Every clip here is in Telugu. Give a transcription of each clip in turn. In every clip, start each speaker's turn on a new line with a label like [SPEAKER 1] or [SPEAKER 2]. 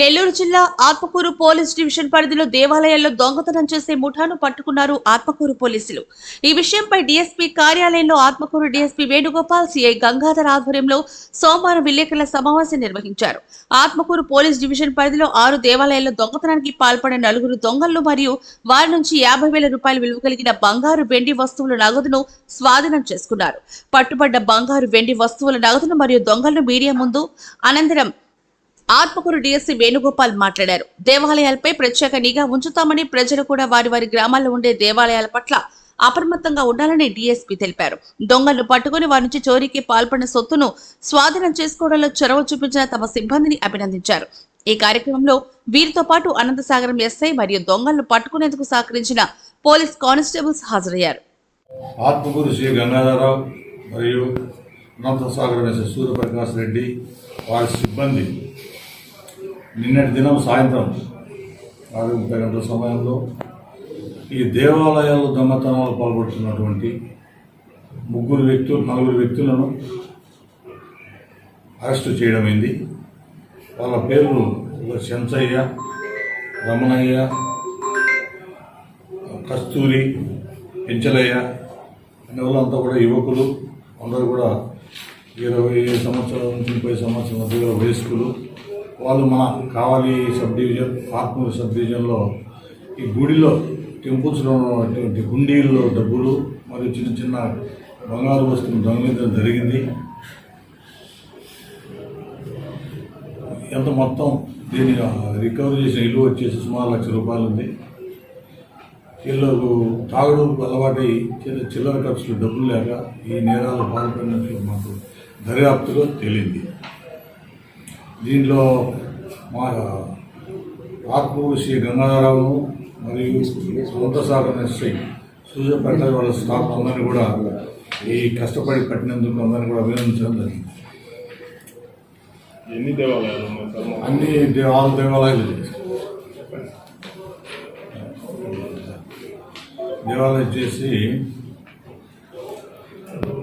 [SPEAKER 1] నెల్లూరు జిల్లా ఆత్మకూరు పోలీస్ డివిజన్ పరిధిలో దేవాలయాల్లో దొంగతనం చేసే ముఠాను పట్టుకున్నారు ఆత్మకూరు పోలీసులు. ఈ విషయంపై డీఎస్పీ కార్యాలయంలో ఆత్మకూరు డీఎస్పీ వేణుగోపాల్ సిఐ గంగాధర్ ఆధ్వర్యంలో సోమవారం విలేకరుల సమావేశం నిర్వహించారు. ఆత్మకూరు పోలీస్ డివిజన్ పరిధిలో ఆరు దేవాలయాల్లో దొంగతనానికి పాల్పడిన నలుగురు దొంగలు మరియు వారి నుంచి యాభై వేల రూపాయల విలువ కలిగిన బంగారు వెండి వస్తువుల నగదును స్వాధీనం చేసుకున్నారు. పట్టుబడ్డ బంగారు వెండి వస్తువుల నగదును మరియు దొంగలను మీడియా ముందు అనంతరం ఆత్మకూరు డీఎస్సీ వేణుగోపాల్ మాట్లాడారు. దేవాలయాలపై ప్రత్యేక నిఘా ఉంచుతామని ప్రజలు కూడా వారి వారి గ్రామాల్లో ఉండే దేవాలయాల పట్ల అప్రమత్తంగా ఉండాలని డీఎస్పీ తెలిపారు. దొంగలను పట్టుకుని వారి నుంచి చోరీకి పాల్పడిన సొత్తును స్వాధీనం చేసుకోవడంలో చొరవ చూపించిన తమ సిబ్బందిని అభినందించారు. ఈ కార్యక్రమంలో వీరితో పాటు అనంతసాగరం ఎస్ఐ మరియు దొంగలను పట్టుకునేందుకు సహకరించిన పోలీస్ కానిస్టేబుల్స్ హాజరయ్యారు.
[SPEAKER 2] ఆత్మకూరు శ్రీ గంగాధరరావు మరియు అనంతసాగరం ఎస్ఐ సూర్యప్రకాష్ రెడ్డి వారి సిబ్బంది నిన్నటి దినం సాయంత్రం ఆరు ముప్పై గంటల సమయంలో ఈ దేవాలయాల్లో దొంగతనాలు పాల్పడుతున్నటువంటి ముగ్గురు వ్యక్తులు నలుగురు వ్యక్తులను అరెస్టు చేయడమైంది వాళ్ళ పేర్లు చెంచయ్య రమణయ్య కస్తూరి పెంచలయ్య అనే వాళ్ళంతా కూడా యువకులు అందరూ కూడా ఇరవై సంవత్సరాల నుంచి ముప్పై సంవత్సరాల మధ్య వయస్కులు. వాళ్ళు మన కావాలి సబ్ డివిజన్ ఆత్మూరు సబ్ డివిజన్లో ఈ గుడిలో టెంపుల్స్లో ఉన్నటువంటి హుండీల్లో డబ్బులు మరియు చిన్న చిన్న బంగారు వస్తువులు దొంగలించడం జరిగింది. ఎంత మొత్తం దీన్ని రికవరీ చేసిన ఇల్లు వచ్చేసి సుమారు లక్ష రూపాయలు ఉంది. వీళ్ళకు తాగుడు అలవాటై చిన్న చిల్లర ఖర్చులు డబ్బులు లేక ఈ నేరాలు పాల్పడినట్లు మాకు దర్యాప్తులో తేలింది. దీనిలో మా ఆత్మూరు శ్రీ గంగాధరరావును మరియు సొంతసాగర్ ఎస్ఐ సూర్యప్రకాష్ వాళ్ళ స్టాఫ్ అందరినీ కూడా ఈ కష్టపడి కట్టినందుకు అందరినీ కూడా అభినందించడం జరిగింది
[SPEAKER 3] ఎన్ని దేవాలయాలు?
[SPEAKER 2] అన్ని ఆరు దేవాలయాలు దేవాలయం చేసి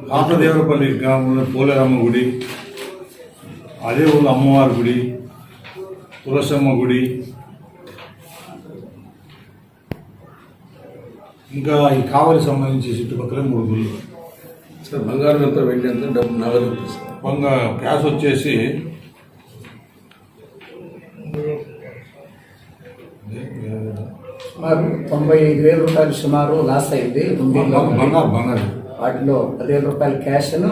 [SPEAKER 2] పాతదేవరపల్లి గ్రామంలో పోలేరమ్మ గుడి అదే ఊళ్ళో అమ్మవారి గుడి తులసమ్మ గుడి. ఇంకా ఈ కావలి సంబంధించి చుట్టుపక్కల మూడు గుళ్ళు.
[SPEAKER 4] సార్ బంగారం ఎంత వెండి ఎంత డబ్బు నగదు ఎంత సార్
[SPEAKER 2] బంగ క్యాష్ వచ్చేసి
[SPEAKER 5] సుమారు తొంభై ఐదు వేల రూపాయలు సుమారు లాస్ అయింది.
[SPEAKER 2] బంగారు బంగారు
[SPEAKER 5] వాటిలో పదివేల రూపాయల క్యాష్ను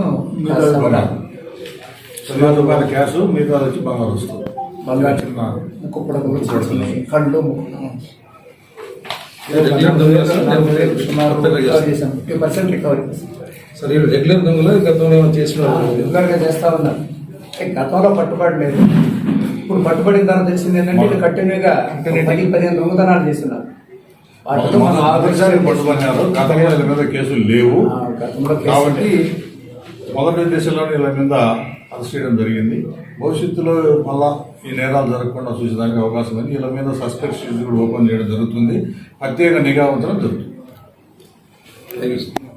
[SPEAKER 2] సుమారు రూపాయల క్యాష్ మిగతా వచ్చి బంగారు వస్తుంది.
[SPEAKER 5] బంగారు
[SPEAKER 2] చిన్న
[SPEAKER 5] ముక్కు కళ్ళు ఫిఫ్టీ పర్సెంట్ రికవరీ చేశాం.
[SPEAKER 4] సార్ వీళ్ళు రెగ్యులర్ దొంగలు గతంలో ఏమైనా చేసిన
[SPEAKER 5] రెగ్యులర్గా చేస్తా ఉన్నారు. గతంలో పట్టుబడలేదు ఇప్పుడు పట్టుబడిన తర్వాత తెలిసింది ఏంటంటే కంటిన్యూగా పది పదిహేను దొంగతనాలు చేస్తున్నారు. మనం
[SPEAKER 2] పట్టుబడినారు. గతంలో కేసులు లేవు. కాబట్టి మొదటి దశలో వీళ్ళ మీద అరెస్ట్ చేయడం జరిగింది. భవిష్యత్తులో మళ్ళా ఈ నేరాలు జరగకుండా చూసేదానికి అవకాశం ఉంది. వీళ్ళ మీద సస్పెక్ట్ కూడా ఓపెన్ చేయడం జరుగుతుంది. ప్రత్యేక నిఘా ఉంచడం జరుగుతుంది.
[SPEAKER 4] Thank you sir